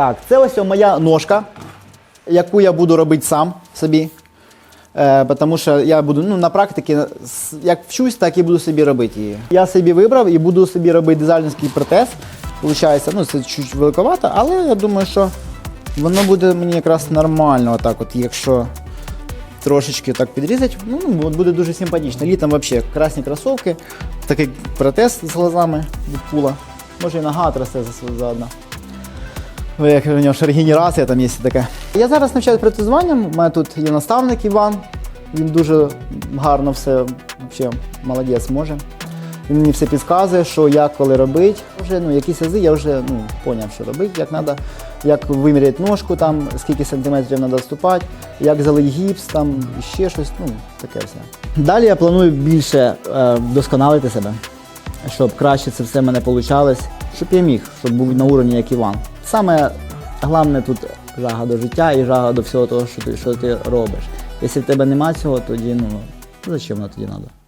Так, це ось моя ножка, яку я буду робити сам собі. Е, тому що я буду ну, на практиці, як вчусь, так і буду собі робити її. Я собі вибрав і буду собі робити дизайнерський протез. Получається, ну це чуть великовато, але я думаю, що воно буде мені якраз нормально, отак от, якщо трошечки так підрізати, ну, буде дуже симпатично. Літом взагалі красні кросовки, такий протез з глазами від пула. Може і нога за- заодно. Як у нього ж регенерація там є таке. Я зараз навчаюсь протезуванням. У мене тут є наставник Іван. Він дуже гарно все взагалі, молодець може. Він мені все підказує, що як коли робити. Вже ну, якісь ази я вже ну, поняв, що робити, як треба, як виміряти ножку, там, скільки сантиметрів треба ступати, як залить гіпс, там ще щось, ну, таке все. Далі я планую більше е, вдосконалити себе, щоб краще це все в мене вийшло, щоб я міг, щоб був на уровні, як Іван. Саме головне тут жага до життя і жага до всього того, що ти, що ти робиш. Якщо в тебе нема цього, тоді ну, зачем воно тоді треба?